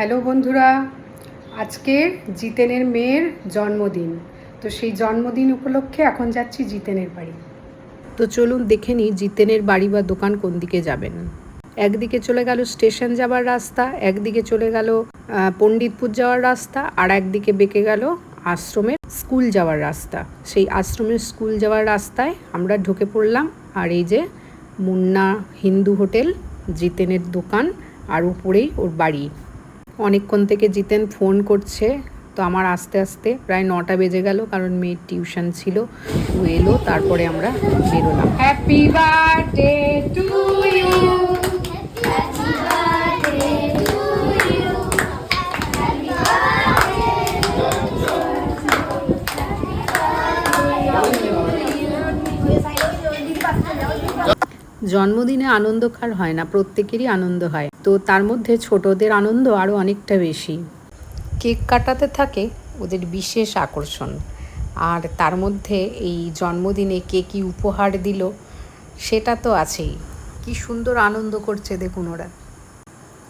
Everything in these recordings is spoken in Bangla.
হ্যালো বন্ধুরা আজকে জিতেনের মেয়ের জন্মদিন। তো সেই জন্মদিন উপলক্ষে এখন যাচ্ছি জিতেনের বাড়ি। তো চলুন দেখে নিই জিতেনের বাড়ি বা দোকান কোন দিকে যাবেন। একদিকে চলে গেল স্টেশন যাওয়ার রাস্তা, একদিকে চলে গেল পণ্ডিতপুর যাওয়ার রাস্তা, আর একদিকে বেঁকে গেল আশ্রমের স্কুল যাওয়ার রাস্তা। সেই আশ্রমের স্কুল যাওয়ার রাস্তায় আমরা ঢুকে পড়লাম, আর এই যে মুন্না হিন্দু হোটেল, জিতেনের দোকান, আর উপরেই ওর বাড়ি। অনেকক্ষণ থেকে জিতেন, ফোন করছে। তো আমার আস্তে আস্তে প্রায় নটা বেজে গেল, কারণ মেয়ের টিউশন ছিল। ও এলো, তারপরে আমরা বেরোলাম। হ্যাপি বার্থডে জন্মদিনে আনন্দ কার হয় না, প্রত্যেকেরই আনন্দ হয়। তো তার মধ্যে ছোটদের আনন্দ আরও অনেকটা বেশি। কেক কাটাতে থাকে ওদের বিশেষ আকর্ষণ। আর তার মধ্যে এই জন্মদিনে কে কী উপহার দিল, সেটা তো আছেই। কি সুন্দর আনন্দ করছে দেখুন ওরা।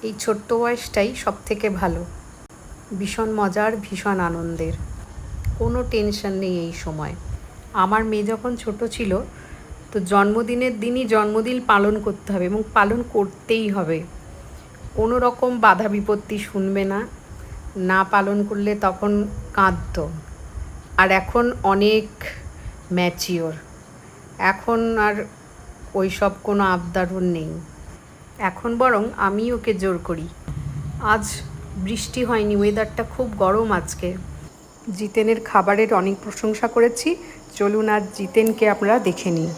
এই ছোট্ট বয়সটাই সব থেকে ভালো। ভীষণ মজার, ভীষণ আনন্দের। কোনো টেনশন নেই এই সময়। আমার মেয়ে যখন ছোট ছিল তো জন্মদিনের দিনই জন্মদিন পালন করতে হবে এবং পালন করতেই হবে। কোনো রকম বাধা বিপত্তি শুনবে না। না পালন করলে তখন কাঁদতো। আর এখন অনেক ম্যাচিওর এখন আর ওই সব কোনো আবদারও নেই। এখন বরং আমি ওকে জোর করি। আজ বৃষ্টি হয়নি ওয়েদারটা খুব গরম আজকে। জিতেনের খাবারের অনেক প্রশংসা করেছি। চলুন আর জিতেনকে আপনারা দেখে নিই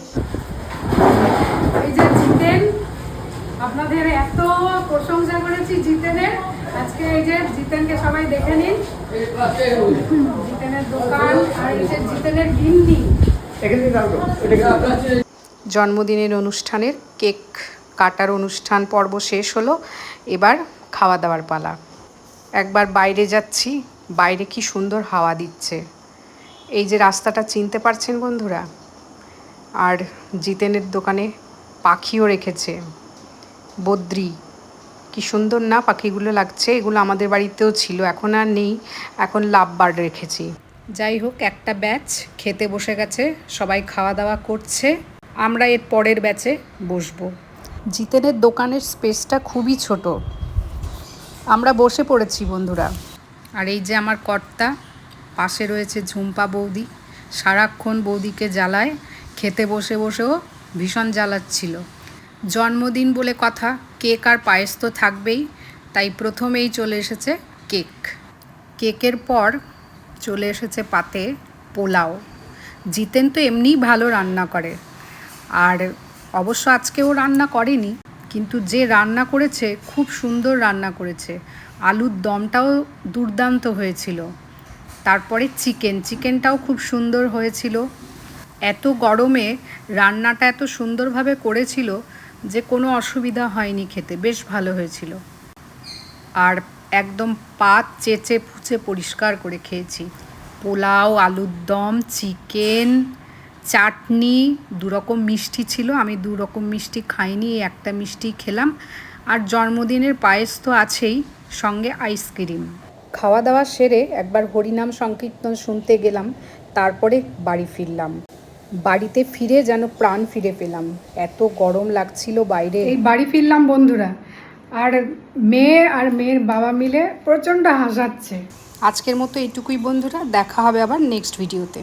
এই যে জিতেন আপনাদের এত প্রশংসা করেছি জিতেনের। আজকে এই যে জিতেনকে সবাই দেখে নিন। জিতেনের দোকান আর এই যে জিতেনের গিন্নি। জন্মদিনের অনুষ্ঠানের কেক কাটার অনুষ্ঠান পর্ব শেষ হলো। এবার খাওয়া দাওয়ার পালা। একবার বাইরে যাচ্ছি বাইরে কি সুন্দর হাওয়া দিচ্ছে। এই যে রাস্তাটা চিনতে পারছেন বন্ধুরা? আর জিতেনের দোকানে পাখিও রেখেছে। বদ্রি, কি সুন্দর না পাখিগুলো লাগছে? এগুলো আমাদের বাড়িতেও ছিল, এখন আর নেই। এখন লাভ বার্ড রেখেছি। যাই হোক, একটা ব্যাচ, খেতে বসে গেছে, সবাই খাওয়া দাওয়া করছে। আমরা এর পরের ব্যাচে বসবো। জিতেনের দোকানের স্পেসটা খুবই ছোট। আমরা বসে পড়েছি বন্ধুরা। আর এই যে আমার কর্তা পাশে রয়েছে ঝুম্পা বৌদি। সারাক্ষণ বৌদিকে জ্বালায়, খেতে বসে বসেও ভীষণ জ্বালাচ্ছিল। জন্মদিন বলে কথা, কেক আর পায়েস তো থাকবেই, তাই প্রথমেই চলে এসেছে কেক। কেকের পর চলে এসেছে পাতে পোলাও। জিতেন তো এমনিই ভালো রান্না করে। আর অবশ্য আজকে ও রান্না করেনি, কিন্তু যে রান্না করেছে, খুব সুন্দর রান্না করেছে। আলুর দমটাও দুর্দান্ত হয়েছিল। তারপরে চিকেন। চিকেনটাও খুব সুন্দর হয়েছিল। এত গরমে রান্নাটা এত সুন্দরভাবে করেছিল যে কোনো অসুবিধা হয়নি খেতে। বেশ ভালো হয়েছিল। আর একদম পাত চেচে ফুচে পরিষ্কার করে খেয়েছি। পোলাও, আলুর দম, চিকেন, চাটনি, দুরকম মিষ্টি ছিল। আমি দু রকম মিষ্টি খাইনি, একটা মিষ্টি খেলাম। আর জন্মদিনের পায়েস তো আছেই, সঙ্গে আইসক্রিম। খাওয়া দাওয়া সেরে একবার হরিনাম সংকীর্তন শুনতে গেলাম তারপরে বাড়ি ফিরলাম। বাড়িতে ফিরে যেন প্রাণ ফিরে পেলাম। এত গরম লাগছিল বাইরে। এই বাড়ি ফিরলাম বন্ধুরা। আর মেয়ে আর মেয়ের বাবা মিলে প্রচণ্ড হাসাচ্ছে। আজকের মতো এইটুকুই বন্ধুরা। দেখা হবে আবার নেক্সট ভিডিওতে